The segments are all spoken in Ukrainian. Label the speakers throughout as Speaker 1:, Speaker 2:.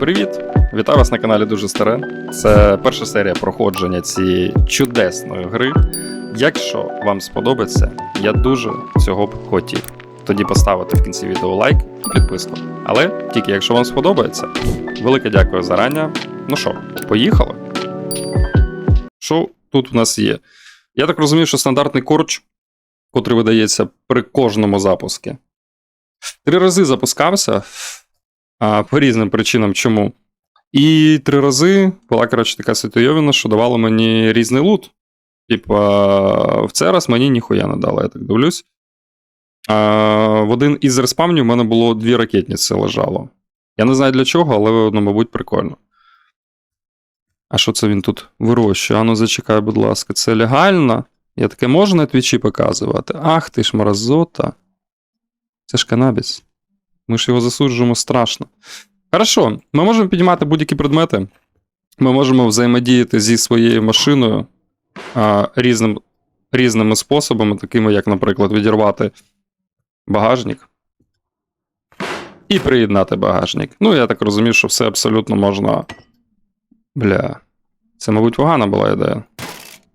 Speaker 1: Привіт! Вітаю вас на каналі Дуже Старе. Це перша серія проходження цієї чудесної гри. Якщо вам сподобається, я дуже цього б хотів. Тоді поставити в кінці відео лайк і підписку. Але тільки якщо вам сподобається, велике дякую зарані. Ну що, поїхали? Що тут у нас є? Я так розумію, що стандартний корч, котрий видається при кожному запуску. Три рази запускався а, по різним причинам, чому. І три рази була, коротше, така ситуйовина, що давала мені різний лут. Типа, в цей раз мені ніхуя не дали, я так дивлюсь. А, в один із респавнів у мене було дві ракетниці лежало. Я не знаю для чого, але ну, мабуть, прикольно. А що це він тут вирощує? Ану, зачекай, будь ласка, це легально? Я таке можу на твічі показувати? Ах ти ж мразота. Це ж канабіс. Ми ж його засуджуємо страшно. Хорошо, ми можемо піднімати будь-які предмети. Ми можемо взаємодіяти зі своєю машиною а, різним, різними способами, такими, як, наприклад, відірвати багажник і приєднати багажник. Ну, я так розумію, що все абсолютно можна. Бля. Це, мабуть, погана була ідея.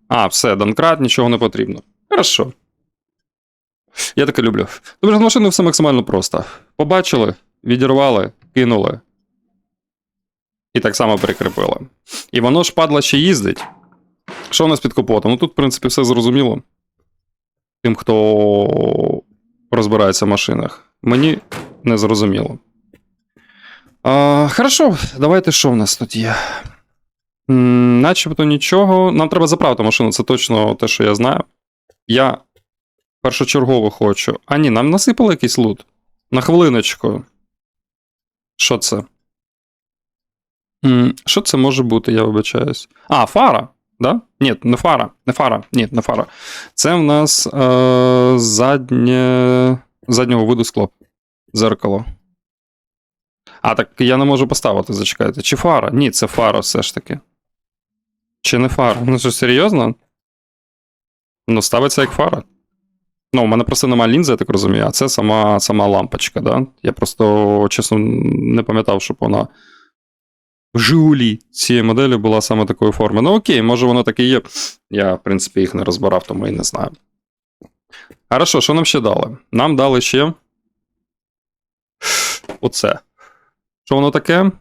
Speaker 1: А, все, Донкрат, нічого не потрібно. Хорошо. Я таке люблю. Добре, з все максимально просто. Побачили, відірвали, кинули. І так само прикріпили. І воно ж падла ще їздить. Що у нас під капотом? Ну тут, в принципі, все зрозуміло. Тим, хто розбирається в машинах. Мені не зрозуміло. А, хорошо, давайте що в нас тут є? Начебто нічого. Нам треба заправити машину, це точно те, що я знаю. Я першочергово хочу. А ні, нам насипали якийсь лут. На хвилиночку. Що це? Що це може бути, я вибачаюсь. А, фара. Да? Ні, не фара. Не фара. Ні, не фара. Це в нас е, заднє... заднього виду скло. Зеркало. А, так я не можу поставити, зачекайте. Чи фара? Ні, це фара все ж таки. Чи не фара? Ну що, серйозно? Ну, ставиться як фара. Ну, у мене просто немає лінзи, я так розумію, а це сама, сама лампочка, да? Я просто, чесно, не пам'ятав, щоб вона в Жигулі цієї моделі була саме такої форми. Ну окей, може воно таке є. Я, в принципі, їх не розбирав, тому і не знаю. Хорошо, що нам ще дали? Нам дали ще. Оце. Що воно таке?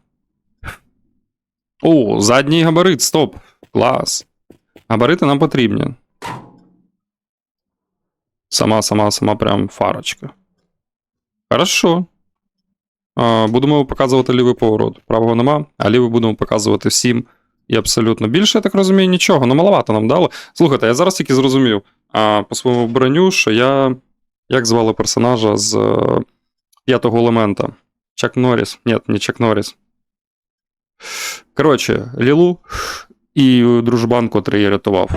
Speaker 1: О, задній габарит, стоп. Клас. Габарити нам потрібні. Сама, сама, сама прям фарочка. Хорошо. Будемо показувати лівий поворот. Правого нема, а лівий будемо показувати всім і абсолютно. Більше, я так розумію, нічого. Ну, маловато нам дали. Слухайте, я зараз тільки зрозумів а, по своєму броню, що я. Як звали персонажа з е, п'ятого елемента? Чак Норріс. Ні, не Чак Норріс. Коротше, Лілу і дружбан, котрий я рятував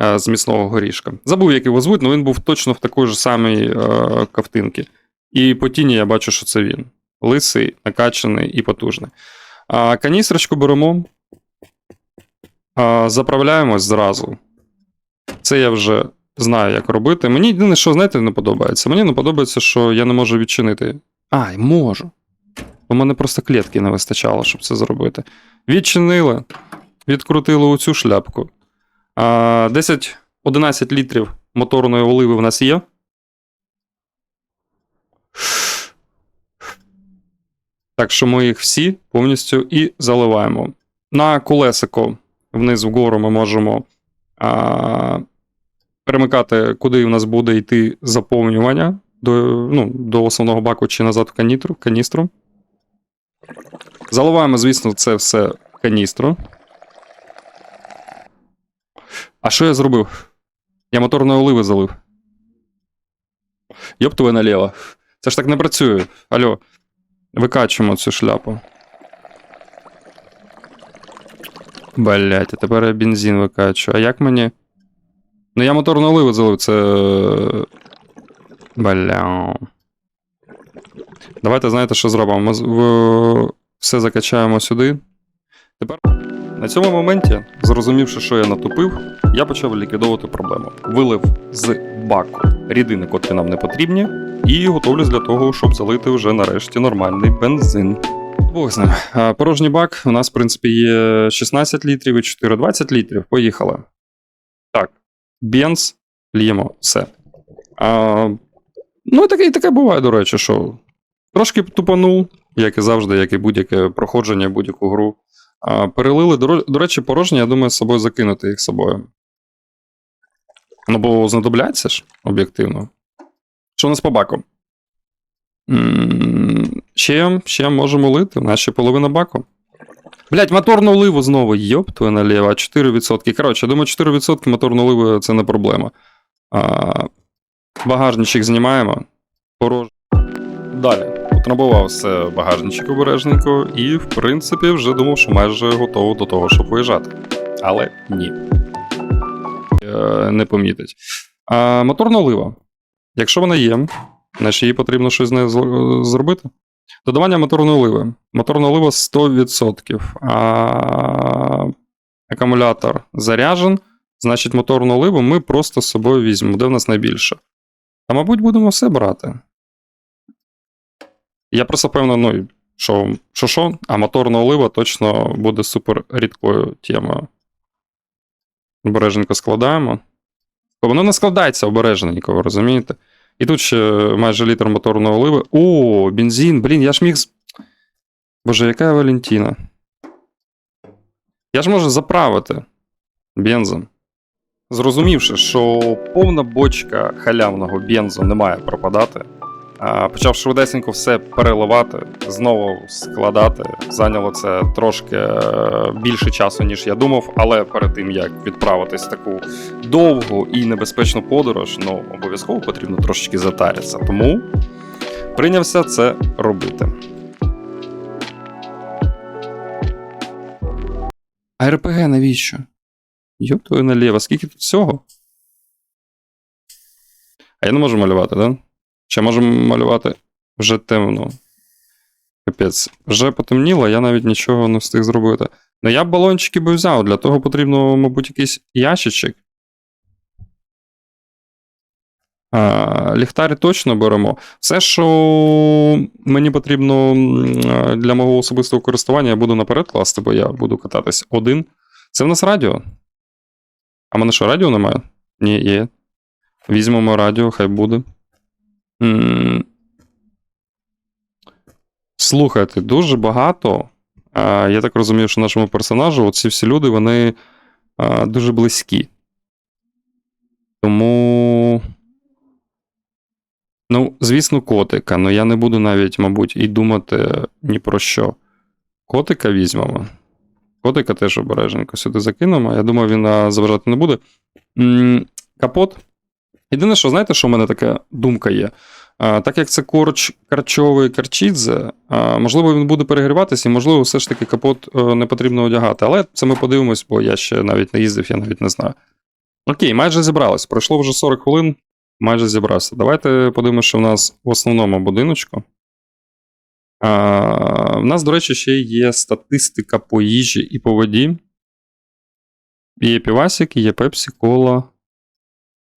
Speaker 1: з міцного горішка. Забув, як його звуть, але він був точно в такій ж самій е, ковтинці. І по тіні я бачу, що це він. Лисий, накачаний і потужний. А, каністрочку беремо. А, заправляємось зразу. Це я вже знаю, як робити. Мені єдине, що, знаєте, не подобається. Мені не подобається, що я не можу відчинити. Ай, можу. У мене просто клітки не вистачало, щоб це зробити. Відчинили, відкрутили оцю шляпку. А, 10-11 літрів моторної оливи в нас є. Так що ми їх всі повністю і заливаємо. На колесико вниз вгору ми можемо а, перемикати, куди у нас буде йти заповнювання до, ну, до основного баку чи назад в каністру. Заливаємо, звісно, це все в каністру. А що я зробив? Я моторної оливи залив. Йоп твоє наліво. Це ж так не працює. Алло. Викачуємо цю шляпу. Блять, а тепер я бензин викачу. А як мені. Ну я моторну оливу залив, це. Бля. Давайте знаєте, що зробимо? Ми все закачаємо сюди. Тепер на цьому моменті, зрозумівши, що я натупив, я почав ліквідовувати проблему. Вилив з баку рідини, котрі нам не потрібні, і готовлюсь для того, щоб залити вже нарешті нормальний бензин. Бог з ним. А, Порожній бак. У нас, в принципі, є 16 літрів і 4 20 літрів. Поїхали. Так. Бенз, лємо, все. А, ну, таке, і таке буває, до речі, що трошки тупанув, як і завжди, як і будь-яке проходження, будь-яку гру. Перелили, до, речі, порожні, я думаю, з собою закинути їх з собою. Ну, бо знадобляться ж, об'єктивно. Що у нас по баку? Ще, ще можемо лити, у нас ще половина баку. Блять, моторну оливу знову, йоп, твоє наліво, 4%. Коротше, я думаю, 4% моторну оливу це не проблема. А, багажничок знімаємо. Порож... Далі. Потребував все багажничок обережненько, і, в принципі, вже думав, що майже готово до того, щоб виїжджати. Але ні. Е, не помітить. А, моторна олива. Якщо вона є, значить їй потрібно щось з нею зробити. Додавання моторної оливи. Моторна олива 100%. А акумулятор заряджен, значить моторну оливу ми просто з собою візьмемо, де в нас найбільше. А мабуть, будемо все брати. Я просто певно, ну, що що, що, а моторна олива точно буде супер рідкою темою. Обережненько складаємо. Воно не складається обережненько, ви розумієте? І тут ще майже літр моторної оливи. О, бензин, блін, я ж міг. Боже, яка я Валентіна. Я ж можу заправити бензом. Зрозумівши, що повна бочка халявного бензу не має пропадати, почав швидесенько все переливати, знову складати. Зайняло це трошки е, більше часу, ніж я думав, але перед тим як відправитись в таку довгу і небезпечну подорож, ну обов'язково потрібно трошечки затаритися. Тому прийнявся це робити. А РПГ навіщо? Йоп твою наліво, скільки тут всього? А я не можу малювати, да? Чи можемо малювати вже темно? Капець, вже потемніло, я навіть нічого не встиг зробити. Ну я б балончики би взяв, для того потрібно, мабуть, якийсь ящичок. А, ліхтарі точно беремо. Все, що мені потрібно для мого особистого користування, я буду наперед класти, бо я буду кататись один. Це в нас радіо. А в мене що, радіо немає? Ні, є. Візьмемо радіо, хай буде. М. Слухайте, дуже багато. А, я так розумію, що нашому персонажу, оці всі люди, вони а, дуже близькі. Тому. Ну, звісно, котика, але я не буду навіть, мабуть, і думати ні про що. Котика візьмемо. Котика теж обережненько сюди закинемо. Я думаю, він а, заважати не буде. Капот. Єдине, що знаєте, що в мене така думка є. А, так як це корч карчовий карчідзе, а, можливо, він буде перегріватися, і, можливо, все ж таки капот е, не потрібно одягати. Але це ми подивимось, бо я ще навіть не їздив, я навіть не знаю. Окей, майже зібрались. Пройшло вже 40 хвилин, майже зібрався. Давайте подивимося, що в нас в основному будиночку. А, в нас, до речі, ще є статистика по їжі і по воді. Є півасик, є пепсі, кола.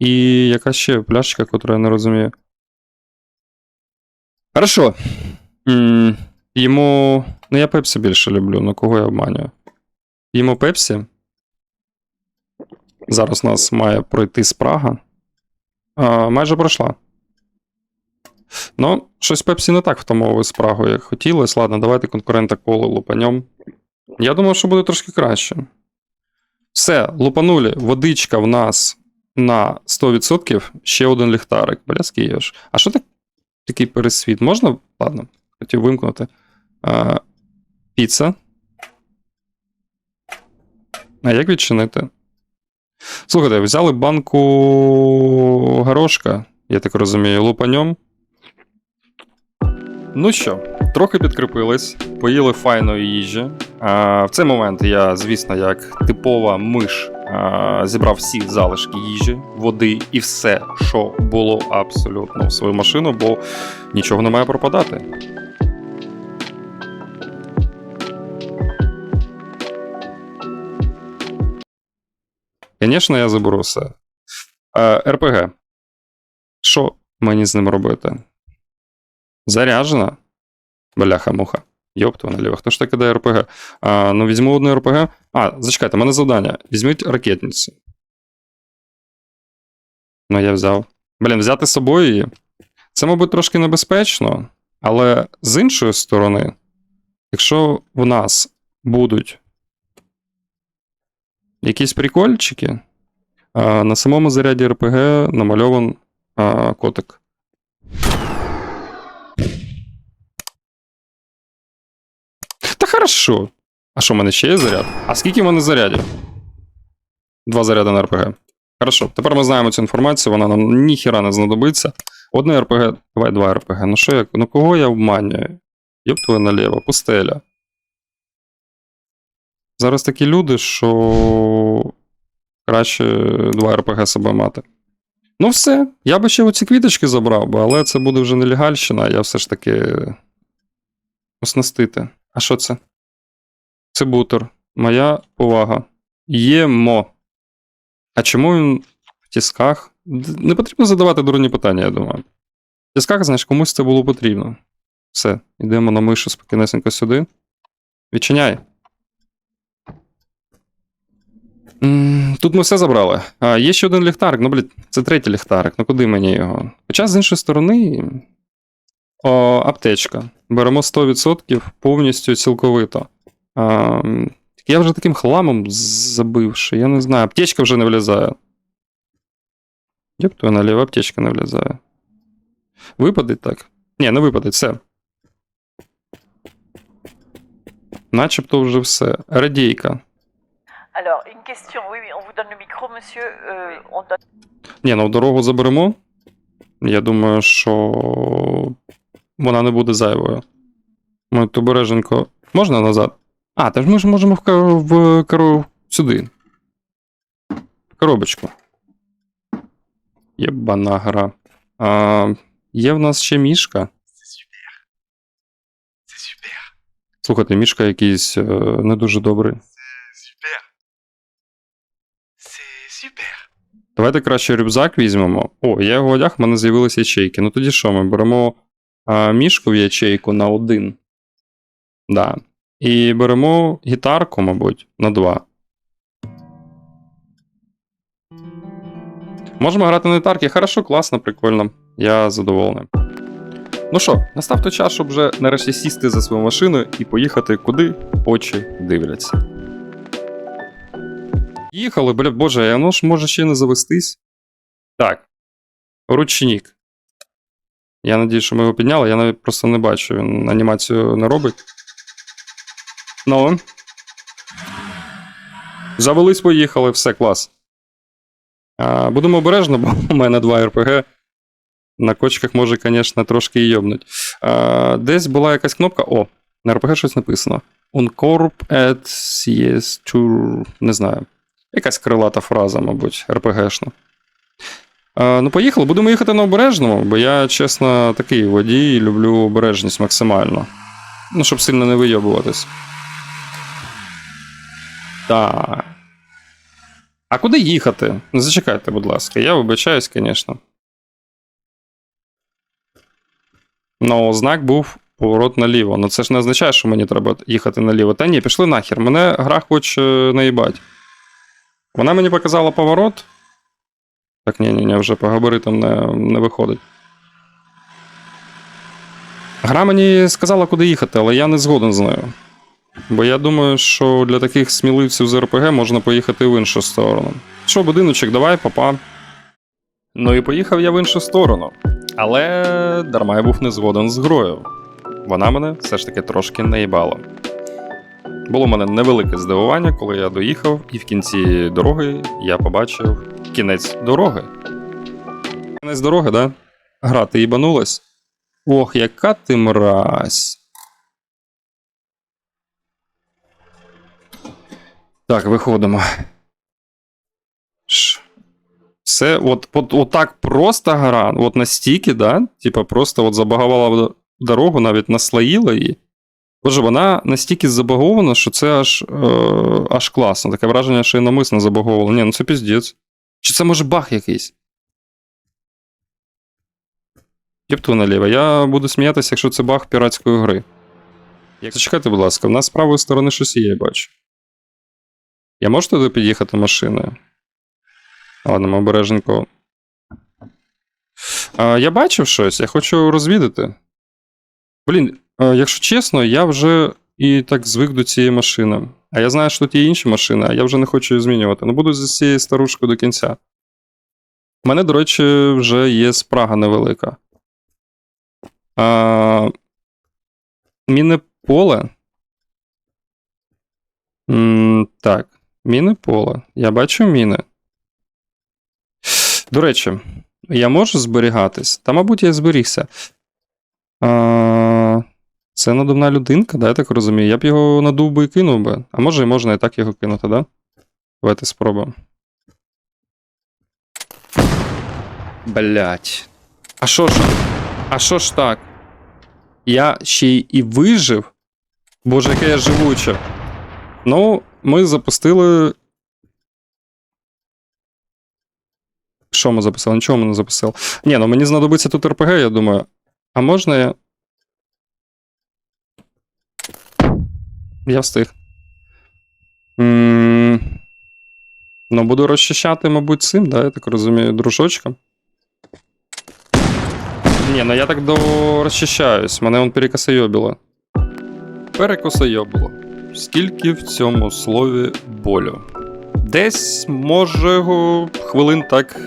Speaker 1: І яка ще пляшечка, яку я не розумію. Хорошо. М, Їмо. Ну, я пепсі більше люблю, на кого я обманюю. Їмо пепсі. Зараз у нас має пройти спрага. А, майже пройшла. Ну, щось Пепсі не так втомовує спрагу, як хотілося. Ладно, давайте конкурента коли лупанем. Я думав, що буде трошки краще. Все, лупанули. Водичка в нас на 100%. Ще один ліхтарик. Бляский йош. А що так, такий пересвіт? Можна? Ладно, хотів вимкнути. А, піца. А як відчинити? Слухайте, взяли банку горошка, я так розумію, лупаньом. Ну що, трохи підкріпились, поїли файної їжі. А, в цей момент я, звісно, як типова миш, зібрав всі залишки їжі, води і все, що було абсолютно в свою машину, бо нічого не має пропадати. Звісно, я заберу все. Е, РПГ. Що мені з ним робити? Заряджена? Бляха-муха. Йоп, твою наліво. Хто ж таки дає РПГ? А, ну, візьму одне РПГ. А, зачекайте, в мене завдання. Візьміть ракетницю. Ну, я взяв. Блін, взяти з собою її. Це, мабуть, трошки небезпечно, але з іншої сторони, якщо в нас будуть якісь прикольчики, на самому заряді РПГ намальован котик. Та хорошо. А що, в мене ще є заряд? А скільки в мене зарядів? Два заряди на РПГ. Хорошо, тепер ми знаємо цю інформацію, вона нам ніхіра не знадобиться. Одне РПГ, давай два РПГ. Ну що я, ну кого я обманюю? Йоп твою наліво, пустеля. Зараз такі люди, що краще два РПГ себе мати. Ну, все. Я би ще оці квіточки забрав але це буде вже нелегальщина, я все ж таки оснастити. А що це? Це бутер. Моя повага. Ємо. А чому він в тісках? Не потрібно задавати дурні питання, я думаю. В тісках, знаєш, комусь це було потрібно. Все, йдемо на мишу спокійнесенько сюди. Відчиняй. Тут ми все забрали. А, є ще один ліхтарик. Ну, блін, це третій ліхтарик. Ну куди мені його? Хоча з іншої сторони. О, аптечка. Беремо 100% повністю цілковито. А, я вже таким хламом забив, що я не знаю. Аптечка вже не влізає. Як то наліво аптечка не влізає. Випадить так? Ні, не випадить, все. Начебто вже все. Радійка.
Speaker 2: Alors, une question. Oui, oui, on vous donne le micro, monsieur. Euh, on donne...
Speaker 1: Ні, ну дорогу заберемо. Я думаю, що вона не буде зайвою. Ми обереженько. Можна назад? А, та ж ми ж можемо в, ка- в кору... сюди. В коробочку. Єбана гра. А, є в нас ще мішка. Слухайте, мішка якийсь е, не дуже добрий. Давайте краще рюкзак візьмемо. О, є його одяг, в мене з'явилися ячейки. Ну тоді що, ми беремо мішку в ячейку на один. Да. І беремо гітарку, мабуть, на два. Можемо грати на гітарці. Хорошо, класно, прикольно. Я задоволений. Ну що, настав той час, щоб вже нарешті сісти за свою машину і поїхати куди очі дивляться. Їхали, бля, боже, воно ж може ще не завестись. Так. Ручник. Я надію, що ми його підняли, я навіть просто не бачу, він анімацію не робить. Ну. Завелись, поїхали, все, клас. А, будемо обережно, бо у мене два РПГ. На кочках може, звісно, трошки і йобнуть. А, десь була якась кнопка. О, на РПГ щось написано. Uncorp at CS2. Не знаю. Якась крилата фраза, мабуть, РПГшна. А, ну, поїхали. Будемо їхати на обережному, бо я, чесно, такий водій і люблю обережність максимально. Ну, щоб сильно не вийобуватись. Так. А куди їхати? Ну, Зачекайте, будь ласка. Я вибачаюсь, звісно. Ну, знак був поворот наліво. Ну це ж не означає, що мені треба їхати наліво. Та ні, пішли нахер. Мене гра хоче наїбать. Вона мені показала поворот. Так, ні, ні, ні, вже по габаритам не, не виходить. Гра мені сказала, куди їхати, але я не згоден з нею. Бо я думаю, що для таких сміливців з РПГ можна поїхати в іншу сторону. Що, будиночок, давай, папа. Ну і поїхав я в іншу сторону. Але дарма я був не згоден з грою. Вона мене все ж таки трошки наїбала. Було в мене невелике здивування, коли я доїхав, і в кінці дороги я побачив кінець дороги. Кінець дороги, да? Гра, ти їбанулась? Ох, яка ти мразь. Так, виходимо. Все, от, от, от так просто гра, от настільки, да? Типа просто от забагувала дорогу, навіть наслоїла її. Боже, вона настільки забагована, що це аж, е, аж класно. Таке враження, що і намисно забаговувала. Ні, ну це піздець. Чи це може баг якийсь? Єпту наліво. Я буду сміятися, якщо це баг піратської гри. Як... Зачекайте, будь ласка, в нас з правої сторони щось є, я бачу. Я можу туди під'їхати машиною? Ладно, ми обережненько. А, я бачив щось, я хочу розвідати. Блін, якщо чесно, я вже і так звик до цієї машини. А я знаю, що тут є інші машини, а я вже не хочу її змінювати. Ну буду з цією старушкою до кінця. У мене, до речі, вже є спрага невелика. А, мінне поле. М, так, мінне поле. Я бачу міни. До речі, я можу зберігатись? Та, мабуть, я зберігся. А, це надувна людинка, да, я так розумію. Я б його надув би і кинув би. А може і можна і так його кинути, да? Давайте спробуємо. Блять. А що ж? А що ж так? Я ще і вижив. Боже, яке я живуче. Ну, ми запустили. Що ми записали? Нічого ми не записали. Ні, ну мені знадобиться тут РПГ, я думаю. А можна я. Я встиг. Ну, буду розчищати, мабуть, цим, да, я так розумію, дружочком. Ні, ну я так до розчищаюсь, мене он перекосойобило. Перекосойобило. Скільки в цьому слові болю? Десь, може, хвилин так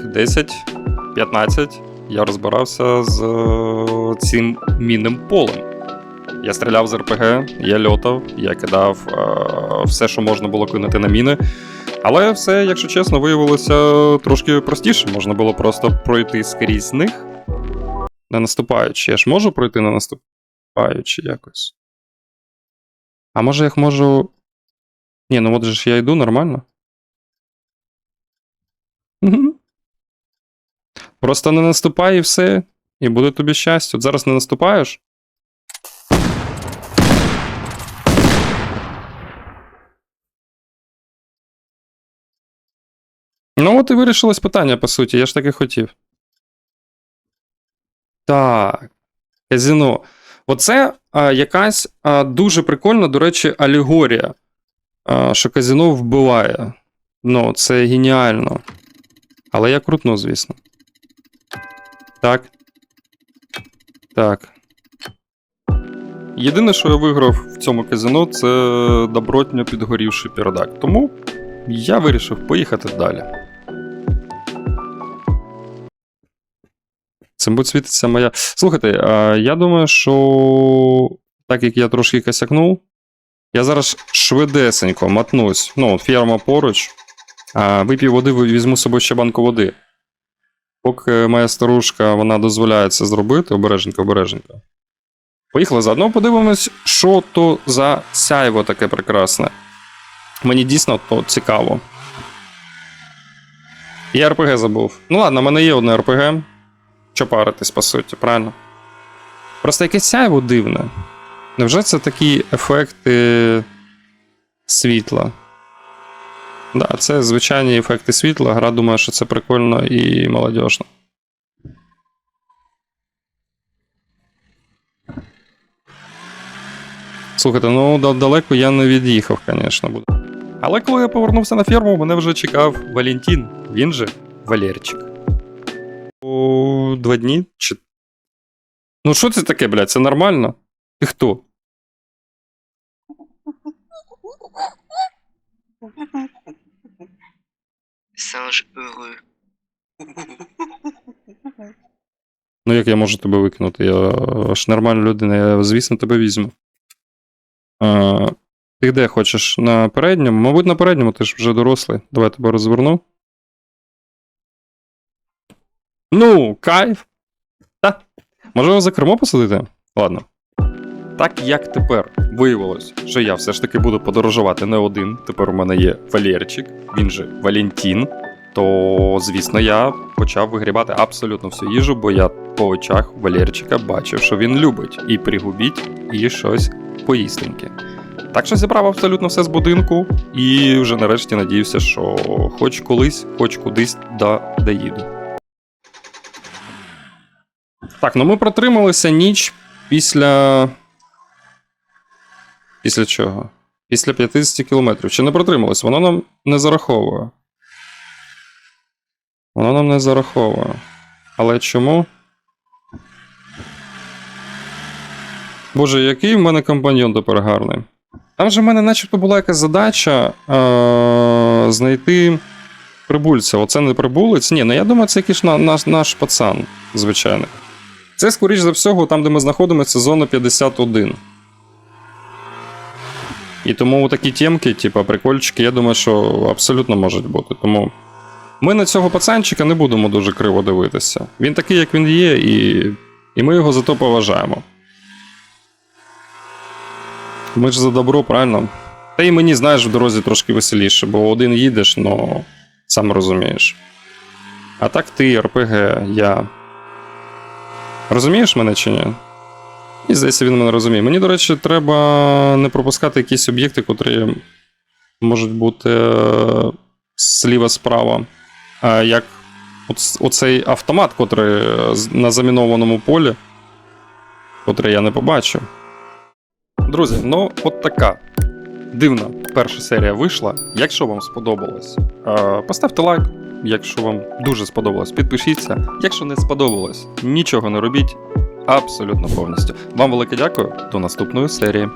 Speaker 1: 10-15 я розбирався з цим мінним полем. Я стріляв з РПГ, я льотав, я кидав е, все, що можна було кинути на міни. Але все, якщо чесно, виявилося трошки простіше. Можна було просто пройти скрізь них, не наступаючи. Я ж можу пройти не наступаючи якось. А може я їх можу. Ні, ну от же ж я йду нормально. Просто не наступай і все. І буде тобі щастя. От зараз не наступаєш. Ну, от і вирішилось питання, по суті, я ж так і хотів. Так. Казіно. Оце а, якась а, дуже прикольна, до речі, алегорія, а, що казіно вбиває. Ну, це геніально. Але я крутну, звісно. Так. Так. Єдине, що я виграв в цьому казино, це добротньо підгорівший піродак. Тому я вирішив поїхати далі. Цим світиться моя. Слухайте, я думаю, що так як я трошки косякнув, я зараз швидесенько мотнусь. Ну, ферма поруч. Вип'ю води, візьму з собою ще банку води. Поки моя старушка вона дозволяє це зробити, обережненько, обережненько. Поїхали заодно подивимось, що то за сяйво таке прекрасне. Мені дійсно то цікаво. Я РПГ забув. Ну ладно, в мене є одне РПГ. Що паритись, по суті, правильно? Просто якесь сяйво дивне. Невже це такі ефекти світла? Да, це звичайні ефекти світла. Гра думає, що це прикольно і молодіжно. Слухайте, ну далеко я не від'їхав, звісно, буде. Але коли я повернувся на ферму, мене вже чекав Валентін. Він же Валерчик. Два дні? Чи... Ну, що це таке, блядь? Це нормально? Ти хто?
Speaker 3: Singe heureux.
Speaker 1: Ну, як я можу тебе викинути? Я ж нормальна людина, я, звісно, тебе візьму. А, ти де хочеш? На передньому? Мабуть, на передньому, ти ж вже дорослий. Давай тебе розверну. Ну, кайф. Та. Може його за кермо посадити? Ладно. Так як тепер виявилось, що я все ж таки буду подорожувати не один. Тепер у мене є Валерчик, він же Валентін. То, звісно, я почав вигрібати абсолютно всю їжу, бо я по очах Валерчика бачив, що він любить і пригубіть, і щось поїстеньке. Так що зібрав абсолютно все з будинку, і вже нарешті надіюся, що хоч колись, хоч кудись да, доїду. Так, ну ми протрималися ніч після Після чого? Після 50 кілометрів. Чи не протрималось? Воно нам не зараховує. Воно нам не зараховує. Але чому? Боже, який в мене компаньйон тепер гарний. Там же в мене начебто була якась задача е- знайти прибульця. Оце не прибулець. Ні, ну я думаю, це якийсь на- наш, наш пацан, звичайний. Це, скоріш за всього, там, де ми знаходимося, зона 51. І тому такі темки, типу, прикольчики, я думаю, що абсолютно можуть бути. Тому ми на цього пацанчика не будемо дуже криво дивитися. Він такий, як він є, і, і ми його за то поважаємо. Ми ж за добро, правильно? Та й мені, знаєш, в дорозі трошки веселіше, бо один їдеш, ну, сам розумієш. А так ти, РПГ, я. Розумієш мене чи ні? І здається, він мене розуміє. Мені, до речі, треба не пропускати якісь об'єкти, котрі можуть бути е, зліва справа. А як оц- оцей автомат, котрий е, на замінованому полі, котрий я не побачив. Друзі, ну от така дивна перша серія вийшла. Якщо вам сподобалось, е, поставте лайк. Якщо вам дуже сподобалось, підпишіться. Якщо не сподобалось, нічого не робіть. Абсолютно повністю. Вам велике дякую. До наступної серії.